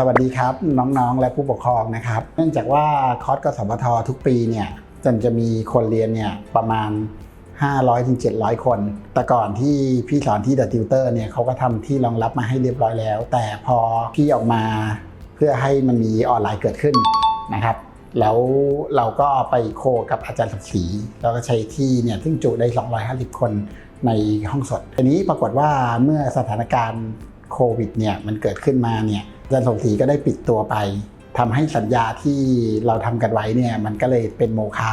สวัสดีครับ น้องๆ และผู้ปกครองนะครับ เนื่องจากว่าคอร์สกสพททุกปีเนี่ยจนจะมีคนเรียนเนี่ยประมาณ 500ถึง700 คน แต่ก่อนที่พี่สอนที่ The Tutor เนี่ยเขาก็ทำที่รองรับมาให้เรียบร้อยแล้ว แต่พอพี่ออกมาเพื่อให้มันมีออนไลน์เกิดขึ้นนะครับแล้วเราก็ไปโคกับอาจารย์ศักดิ์ศรีแล้วก็ใช้ที่เนี่ยซึ่งจุได้ 250 คนในห้องสดทีนี้ปรากฏว่าเมื่อสถานการณ์โควิดเนี่ยมันเกิดขึ้นมาเนี่ย อาจารย์สมศรีก็ได้ปิดตัวไปทำให้สัญญาที่เราทำกันไว้เนี่ยมันก็เลยเป็นโมฆะ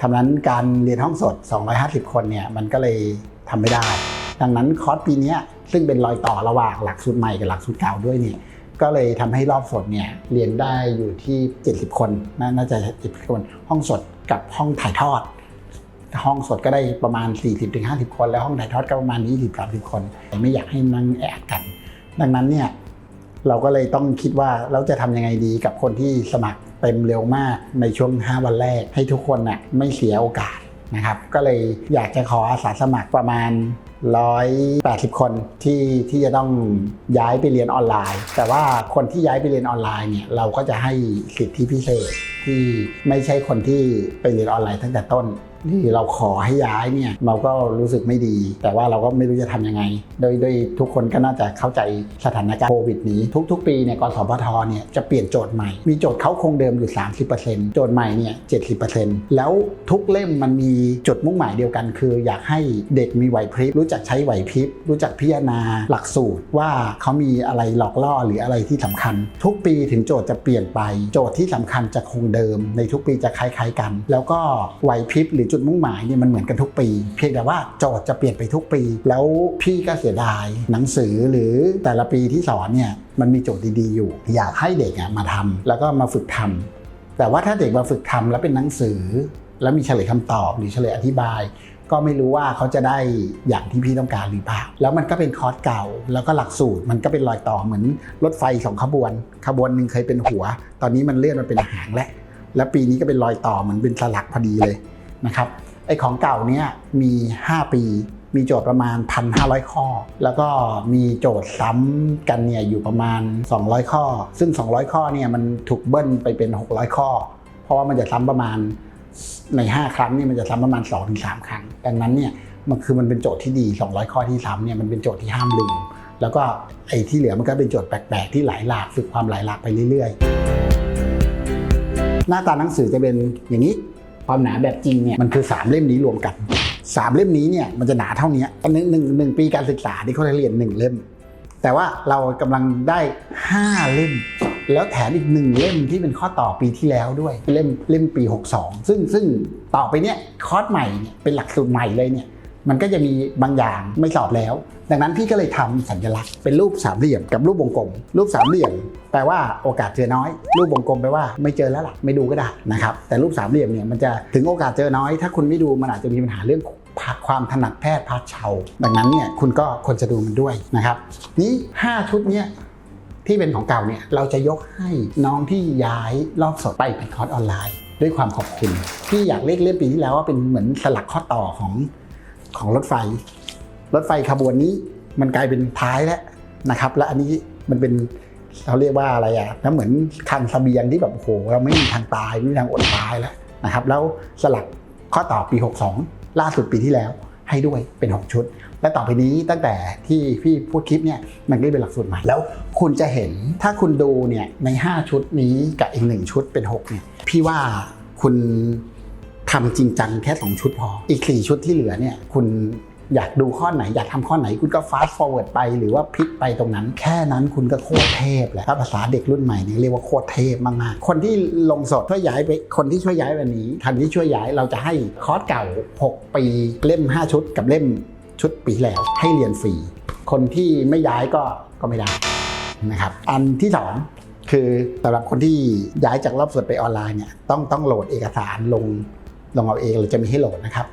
ทำนั้นการเรียนห้องสด 250 คนเนี่ยมันก็เลยทำไม่ได้ ดังนั้นคอร์สปีนี้ซึ่งเป็นรอยต่อระหว่างหลักสูตรใหม่กับหลักสูตรเก่าด้วยเนี่ยก็เลยทำให้รอบสดเนี่ยเรียนได้อยู่ที่ 70 คนน่าจะ70คนห้องสดกับห้องถ่ายทอด ห้องสดก็ได้ประมาณ 40-50 คน แล้วห้องถ่ายทอดก็ประมาณ 20-30 คน ไม่อยากให้นั่งแอดกัน ดังนั้นเนี่ย เราก็เลยต้องคิดว่าเราจะทำยังไงดีกับคนที่สมัครเต็มเร็วมากในช่วง 5 วันแรก ให้ทุกคนน่ะไม่เสียโอกาสนะครับ ก็เลยอยากจะขออาสาสมัครประมาณ 180 คนที่ที่จะต้องย้ายไปเรียนออนไลน์ แต่ว่าคนที่ย้ายไปเรียนออนไลน์เนี่ยเราก็จะให้สิทธิพิเศษที่ไม่ใช่คนที่ไปเรียนออนไลน์ตั้งแต่ต้นที่เราขอให้ย้ายเนี่ยเราก็รู้สึกไม่ดี แต่ว่าเราก็ไม่รู้จะทำยังไง โดยโดยทุกคนก็น่าจะเข้าใจสถานการณ์โควิดนี้ ทุก ๆ ปีเนี่ยกสพทเนี่ยจะเปลี่ยนโจทย์ใหม่ มีโจทย์เขาคงเดิมอยู่ 30%โจทย์ใหม่เนี่ย70%แล้วทุกเล่มมันมีจุดมุ่งหมายเดียวกัน คืออยากให้เด็กมีไหวพริบรู้จักใช้ไหวพริบรู้จักพิจารณาหลักสูตรว่าเขามีอะไรหลอกล่อหรืออะไรที่สำคัญ ทุกปีถึงโจทย์จะเปลี่ยนไป โจทย์ที่สำคัญจะคงเดิม ในทุกปีจะคล้ายๆกัน แล้วก็ไหวพริบหรือจุดมุ่งหมายเนี่ยมันเหมือนกันทุกปี เพียงแต่ว่าโจทย์จะเปลี่ยนไปทุกปี แล้วพี่ก็เสียดายหนังสือหรือแต่ละปีที่สอนเนี่ยมันมีโจทย์ดีๆอยู่ อยากให้เด็กอะมาทำแล้วก็มาฝึกทำแต่ว่าถ้าเด็กมาฝึกทำแล้วเป็นหนังสือ แล้วมีเฉลยคำตอบหรือเฉลยอธิบายก็ไม่รู้ว่าเขาจะได้อย่างที่พี่ต้องการหรือเปล่า แล้วมันก็เป็นคอร์สเก่า แล้วก็หลักสูตร มันก็เป็นรอยต่อเหมือนรถไฟสองขบวน ขบวนหนึ่งเคยเป็นหัว ตอนนี้มันเลื่อนมาเป็นหางแล้ว แล้วปีนี้ก็เป็นรอยต่อเหมือนเป็นสลักพอดีเลย นะครับไอ้ของเก่าเนี้ยมี 5 ปี มีโจทย์ประมาณ 1,500 ข้อ แล้วก็มีโจทย์ซ้ำกันเนี่ยอยู่ประมาณ 200 ข้อ ซึ่ง 200 ข้อเนี่ยมันถูกเบิ้ลไปเป็น 600 ข้อ เพราะว่ามันจะซ้ำประมาณใน 5 ครั้งเนี่ยมันจะซ้ำประมาณ 2-3 ครั้ง ดังนั้นเนี่ยมันคือมันเป็นโจทย์ที่ดี 200 ข้อที่ซ้ำเนี่ยมันเป็นโจทย์ที่ห้ามลืม แล้วก็ไอ้ที่เหลือมันก็เป็นโจทย์แปลกๆ ที่หลายหลากฝึกความหลายหลากไปเรื่อยๆ หน้าตาหนังสือจะเป็นอย่างนี้ ความหนาแบบจริงเนี่ยมันคือ 3 เล่มนี้รวมกัน 3 เล่มนี้เนี่ยมันจะหนาเท่านี้หนึ่งหนึ่งหนึ่งปีการศึกษาที่เขาเรียนหนึ่งเล่ม แต่ว่าเรากำลังได้ 5 เล่ม แล้วแถมอีกหนึ่งเล่มที่เป็นข้อต่อปีที่แล้วด้วยเล่มเล่มปี 62 ซึ่งซึ่งต่อไปเนี่ยคอร์สใหม่เนี่ยเป็นหลักสูตรใหม่เลยเนี่ย มันก็จะมีบางอย่างไม่สอบแล้ว ดังนั้นพี่ก็เลยทำสัญลักษณ์เป็นรูปสามเหลี่ยมกับรูปวงกลม รูปสามเหลี่ยมแปลว่าโอกาสเจอน้อย รูปวงกลมแปลว่าไม่เจอแล้วล่ะไม่ดูก็ได้นะครับแต่รูปสามเหลี่ยมเนี่ยมันจะถึงโอกาสเจอน้อย ถ้าคุณไม่ดูมันอาจจะมีปัญหาเรื่องความถนัดแพทย์พาเชาดังนั้นเนี่ยคุณก็ควรจะดูมันด้วยนะครับ นี้ 5 ชุดเนี่ยที่เป็นของเก่าเนี่ยเราจะยกให้น้องที่ย้ายรอบสดไปเป็นคอร์สออนไลน์ ด้วยความขอบคุณที่อยากเรียกเล่มปีที่แล้วว่าเป็นเหมือนสลักข้อต่อของ ของรถไฟ รถไฟขบวนนี้มันกลายเป็นท้ายแล้วนะครับ และอันนี้มันเป็นเราเรียกว่าอะไรอะแล้วเหมือนคันเสบียงที่แบบโอ้โหเราไม่มีทางตายไม่มีทางอดตายแล้วนะครับ แล้วสลักข้อต่อปี 62 ล่าสุดปีที่แล้วให้ด้วยเป็น 6 ชุด และต่อไปนี้ตั้งแต่ที่พี่พูดคลิปเนี่ยมันก็เป็นหลักสูตรใหม่แล้ว คุณจะเห็นถ้าคุณดูเนี่ยใน 5 ชุดนี้กับอีกหนึ่งชุดเป็น6เนี่ยพี่ว่าคุณ ทำจริงจังแค่ 2 ชุดพอ อีก 4 ชุดที่เหลือเนี่ยคุณอยากดูข้อไหน อยากทำข้อไหนคุณก็ fast forward ไปหรือว่าพลิกไปตรงนั้น แค่นั้นคุณก็โคตรเทพแหละถ้าภาษาเด็กรุ่นใหม่เนี่ยเรียกว่าโคตรเทพมากๆ คนที่ลงสดช่วยย้ายไปคนที่ช่วยย้ายวันนี้ทันที่ช่วยย้ายเราจะให้คอร์สเก่า 6 ปีเล่ม 5 ชุดกับเล่มชุดปีแล้ว ให้เรียนฟรีคนที่ไม่ย้ายก็ก็ไม่ได้นะครับอันที่สองคือสำหรับคนที่ย้ายจากรอบสดไปออนไลน์เนี่ยต้องต้องโหลดเอกสารลง ลงเอาเองเราจะมีให้โหลดนะครับ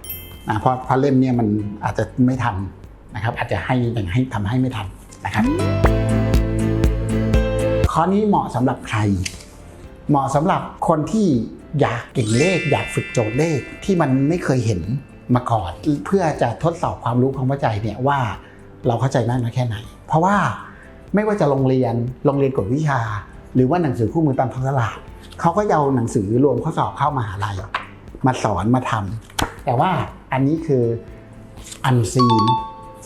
เพราะเพราะเล่มเนี่ยมันอาจจะไม่ทันนะครับ อาจจะให้ยังให้ทำให้ไม่ทันนะครับข้อนี้เหมาะสำหรับใคร เหมาะสำหรับคนที่อยากเก่งเลข อยากฝึกโจทย์เลขที่มันไม่เคยเห็นมาก่อน เพื่อจะทดสอบความรู้ความเข้าใจเนี่ยว่าเราเข้าใจมากน้อยแค่ไหน เพราะว่าไม่ว่าจะโรงเรียนโรงเรียนกวดวิชา หรือว่าหนังสือคู่มือตามท้องตลาดเขาก็เอาหนังสือรวมข้อสอบเข้ามาหาลัย มาสอนมาทำแต่ว่าอันนี้คืออันซีน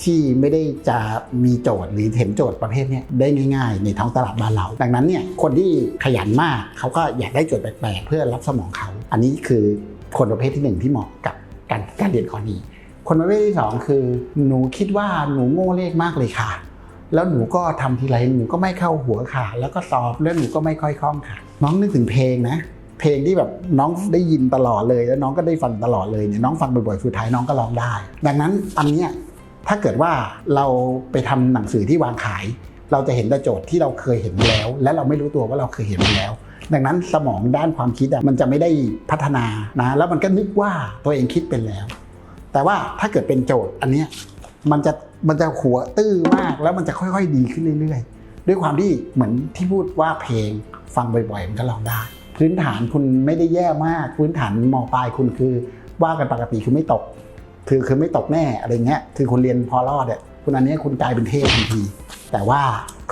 ที่ไม่ได้จะมีโจทย์หรือเห็นโจทย์ประเภทนี้ได้ง่ายๆ ในท้องตลาดบ้านเรา ดังนั้นเนี่ยคนที่ขยันมากเขาก็อยากได้โจทย์แปลกๆ เพื่อรับสมองเขา อันนี้คือคนประเภทที่หนึ่งที่เหมาะกับการการเรียนข้อนี้คนประเภทที่สองคือหนูคิดว่าหนูโง่เลขมากเลยค่ะ แล้วหนูก็ทำทีไรหนูก็ไม่เข้าหัวค่ะ แล้วก็สอบแล้วหนูก็ไม่ค่อยคล่องค่ะ น้องนึกถึงเพลงนะ เพลงที่แบบน้องได้ยินตลอดเลย แล้วน้องก็ได้ฟังตลอดเลยเนี่ยน้องฟังบ่อยๆสุดท้ายน้องก็ร้องได้ ดังนั้นอันเนี้ยถ้าเกิดว่าเราไปทำหนังสือที่วางขาย เราจะเห็นแต่โจทย์ที่เราเคยเห็นแล้ว และเราไม่รู้ตัวว่าเราเคยเห็นมาแล้ว ดังนั้นสมองด้านความคิดมันจะไม่ได้พัฒนานะแล้วมันก็นึกว่าตัวเองคิดเป็นแล้ว แต่ว่าถ้าเกิดเป็นโจทย์อันเนี้ยมันจะมันจะหัวตื้อมากแล้วมันจะค่อย ๆ ดีขึ้นเรื่อย ๆ ด้วยความที่เหมือนที่พูดว่าเพลงฟังบ่อยๆ มันก็ร้องได้ พื้นฐานคุณไม่ได้แย่มาก พื้นฐานมปลายคุณคือว่ากันปกติคือไม่ตก คือคือไม่ตกแน่อะไรเงี้ยคือคุณเรียนพอรอดอะคุณอันนี้คุณกลายเป็นเทพทันที แต่ว่า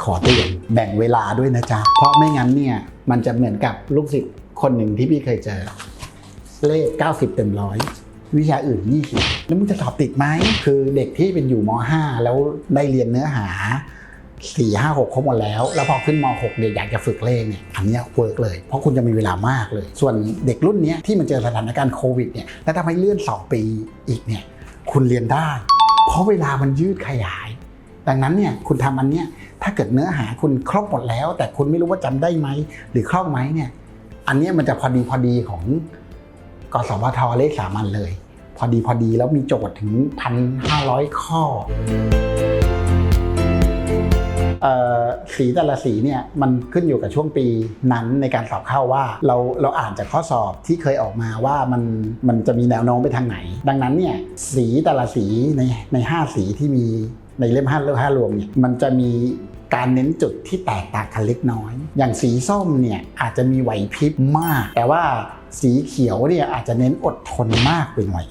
ขอเตือนแบ่งเวลาด้วยนะจ๊ะ เพราะไม่งั้นเนี่ยมันจะเหมือนกับลูกศิษย์คนหนึ่งที่พี่เคยเจอ เลข 90 เต็มร้อยวิชาอื่น 20 แล้วมึงจะสอบติดไหม คือเด็กที่เป็นอยู่ม 5 แล้วได้เรียนเนื้อหา 4 5 6ครบหมดแล้ว แล้วพอขึ้นม6เนี่ยอยากจะฝึกเลขเนี่ยอันนี้เวิร์กเลย เพราะคุณจะมีเวลามากเลย ส่วนเด็กรุ่นนี้ที่มันเจอสถานการณ์โควิดเนี่ยแล้วทำให้เลื่อน2ปีอีกเนี่ยคุณเรียนได้ เพราะเวลามันยืดขยาย ดังนั้นเนี่ยคุณทำอันเนี้ยถ้าเกิดเนื้อหาคุณครบหมดแล้ว แต่คุณไม่รู้ว่าจำได้ไหมหรือคล่องไหมเนี่ยอันเนี้ยมันจะพอดีพอดีของกสพทเลขสามัญเลย พอดีพอดีแล้วมีโจทย์ถึง 1,500 ข้อเอ่อ สีแต่ละสีเนี่ยมันขึ้นอยู่กับช่วงปีนั้นในการสอบเข้าว่าเราเราอ่านจากข้อสอบที่เคยออกมาว่ามันมันจะมีแนวโน้มไปทางไหน ดังนั้นเนี่ยสีแต่ละสีในใน5สีที่มีในเล่ม5เล่ม5รวมเนี่ยมันจะมีการเน้นจุดที่แตกต่างกันเล็กน้อย อย่างสีส้มเนี่ยอาจจะมีไหวพริบมาก แต่ว่าสีเขียวเนี่ยอาจจะเน้นอดทนมากไปหน่อย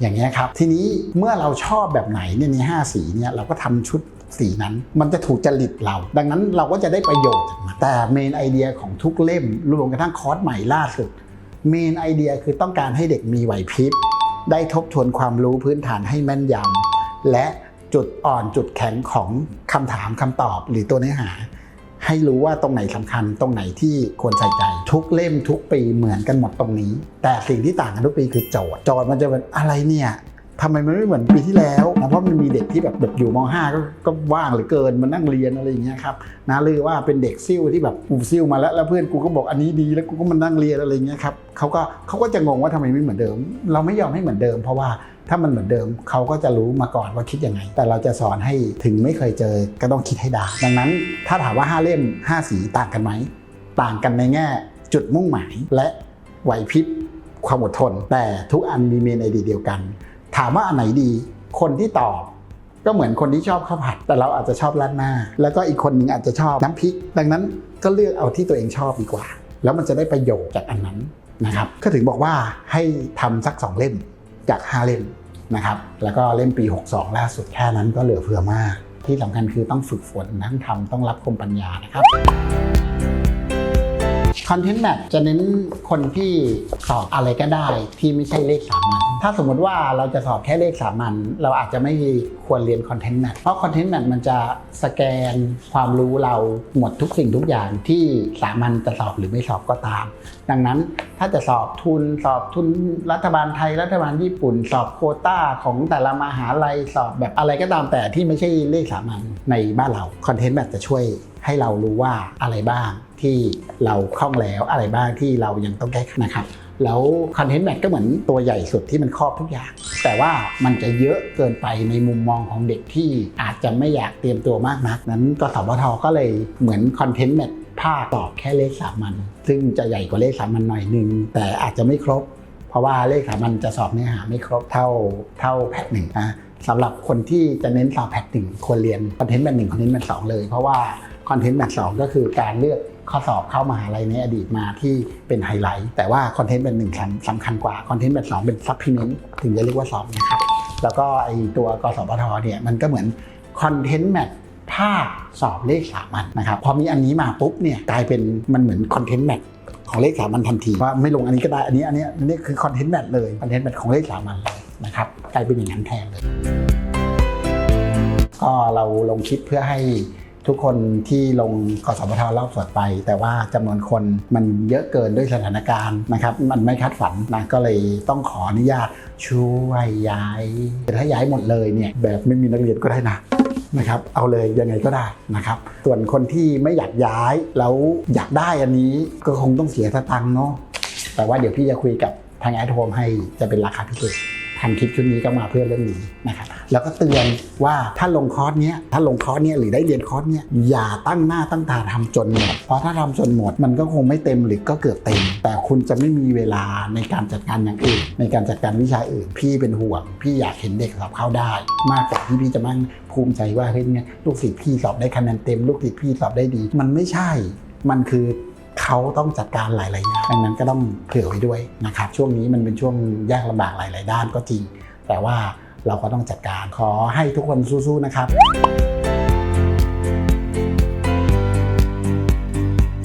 อย่างเงี้ยครับ ทีนี้เมื่อเราชอบแบบไหนเนี่ยใน5สีเนี่ยเราก็ทำชุด สีนั้น มันจะถูกจริตเรา ดังนั้นเราก็จะได้ประโยชน์จากมันแต่เมนไอเดียของทุกเล่มรวมกระทั่งคอร์สใหม่ล่าสุดเมนไอเดียคือต้องการให้เด็กมีไหวพริบได้ทบทวนความรู้พื้นฐานให้แม่นยำและจุดอ่อนจุดแข็งของคำถามคำตอบหรือตัวเนื้อหา ให้รู้ว่าตรงไหนสำคัญตรงไหนที่ควรใส่ใจ ทุกเล่มทุกปีเหมือนกันหมดตรงนี้ แต่สิ่งที่ต่างกันทุกปีคือโจทย์โจทย์มันจะเป็นอะไรเนี่ย ทำไมมันไม่เหมือนปีที่แล้วนะเพราะมันมีเด็กที่แบบแบบอยู่ม .5 ก็ก็ว่างเหรือเกินมานั่งเรียนอะไรอย่างเงี้ยครับนะหรือว่าเป็นเด็กซิ่วที่แบบกูซิ่วมาแล้วแล้วเพื่อนกูก็บอกอันนี้ดีแล้วกูก็มานั่งเรียนอะไรอย่างเงี้ยครับเขาก็เขาก็จะงงว่าทำไมไม่เหมือนเดิม เราไม่ยอมให้เหมือนเดิม เพราะว่าถ้ามันเหมือนเดิมเขาก็จะรู้มาก่อนว่าคิดยังไง แต่เราจะสอนให้ถึงไม่เคยเจอก็ต้องคิดให้ได้ดังนั้น ถ้าถามว่า 5 เล่ม 5 สีต่างกันไหมต่างกันในแง่ จุดมุ่งหมายและไหวพริบความอดทน แต่ทุกอันมีเมนไอเดียเดียวกัน ถามว่าอันไหนดี คนที่ตอบก็เหมือนคนที่ชอบข้าวผัด แต่เราอาจจะชอบราดหน้า แล้วก็อีกคนหนึ่งอาจจะชอบน้ำพริก ดังนั้นก็เลือกเอาที่ตัวเองชอบดีกว่า แล้วมันจะได้ประโยชน์จากอันนั้นนะครับก็ถึงบอกว่าให้ทำสัก 2 เล่มจาก 5 เล่มนะครับแล้วก็เล่มปี 62 ล่าสุดแค่นั้นก็เหลือเฟือมาก ที่สำคัญคือต้องฝึกฝนทั้งทำต้องรับคมปัญญานะครับ คอนเทนต์แมทจะเน้นคนที่สอบอะไรก็ได้ที่ไม่ใช่เลขสามัญถ้าสมมติว่าเราจะสอบแค่เลขสามัญเราอาจจะไม่ควรเรียนคอนเทนต์แมทเพราะคอนเทนต์แมทมันจะสแกนความรู้เราหมดทุกสิ่งทุกอย่างที่สามัญจะสอบหรือไม่สอบก็ตาม ดังนั้นถ้าจะสอบทุนสอบทุนรัฐบาลไทยรัฐบาลญี่ปุ่น สอบโคต้าของแต่ละมหาลัยสอบแบบอะไรก็ตามแต่ที่ไม่ใช่เลขสามัญในบ้านเราคอนเทนต์แมทจะช่วยให้เรารู้ว่าอะไรบ้าง ที่เราคล่องแล้วอะไรบ้างที่เรายังต้องแก้ไขนะครับแล้วคอนเทนต์แมทก็เหมือนตัวใหญ่สุดที่มันครอบทุกอย่าง แต่ว่ามันจะเยอะเกินไปในมุมมองของเด็กที่อาจจะไม่อยากเตรียมตัวมากนัก นั้นกสพทก็เลยเหมือนคอนเทนต์แมทภาคตอบแค่เลขสามัญซึ่งจะใหญ่กว่าเลขสามัญหน่อยนึง แต่อาจจะไม่ครบ เพราะว่าเลขสามัญจะสอบเนื้อหาไม่ครบเท่าเท่าแพทหนึ่งนะสำหรับคนที่จะเน้นสอบแพทหนึ่งควรเรียนคอนเทนต์แมทหนึ่งคอนเทนต์แมทสองเลย เพราะว่าคอนเทนต์แมทสองก็คือการเลือก ข้อสอบเข้ามหาลัยในอดีตมาที่เป็นไฮไลท์ แต่ว่าคอนเทนต์แมทหนึ่งสำคัญกว่าคอนเทนต์แมทสองเป็นซัพพลีเมนต์ถึงจะเรียกว่าสอบนะครับแล้วก็ไอตัวกสพทเนี่ยมันก็เหมือนคอนเทนต์แมทถ้าสอบเลขสามัญนะครับพอมีอันนี้มาปุ๊บเนี่ยกลายเป็นมันเหมือนคอนเทนต์แมทของเลขสามัญทันทีว่าไม่ลงอันนี้ก็ได้อันนี้อันนี้อันนี้คือคอนเทนต์แมทเลยคอนเทนต์แมทของเลขสามัญเลยนะครับกลายเป็นอย่างนั้นแทนเลยก็เราลงคลิปเพื่อให้ ทุกคนที่ลงกสพทรอบสดไป แต่ว่าจำนวนคนมันเยอะเกินด้วยสถานการณ์นะครับ มันไม่คาดฝันนะก็เลยต้องขออนุญาตช่วยย้าย ถ้าย้ายหมดเลยเนี่ยแบบไม่มีนักเรียนก็ได้นะนะครับเอาเลยยังไงก็ได้นะครับ ส่วนคนที่ไม่อยากย้ายแล้วอยากได้อันนี้ก็คงต้องเสียสตังค์เนาะแต่ว่าเดี๋ยวพี่จะคุยกับทางแอดโฮมให้จะเป็นราคาพิเศษ ทำคลิปชุดนี้ก็มาเพื่อเรื่องนี้นะครับแล้วก็เตือนว่าถ้าลงคอร์สเนี้ยถ้าลงคอร์สเนี้ยหรือได้เรียนคอร์สเนี้ยอย่าตั้งหน้าตั้งตาทำจนหมดเพราะถ้าทำจนหมดมันก็คงไม่เต็มหรือก็เกือบเต็ม แต่คุณจะไม่มีเวลาในการจัดการอย่างอื่น ในการจัดการวิชาอื่น พี่เป็นห่วง พี่อยากเห็นเด็กสอบเข้าได้ มากกว่าที่พี่จะมั่งภูมิใจว่าเฮ้ยเนี่ยลูกศิษย์พี่สอบได้คะแนนเต็ม ลูกศิษย์พี่สอบได้ดี มันไม่ใช่มันคือ เขาต้องจัดการหลายๆอย่างดังนั้นก็ต้องเผื่อไว้ด้วยนะครับช่วงนี้มันเป็นช่วงยากลำบากหลาย ๆ ด้านก็จริง แต่ว่าเราก็ต้องจัดการขอให้ทุกคนสู้ๆนะครับ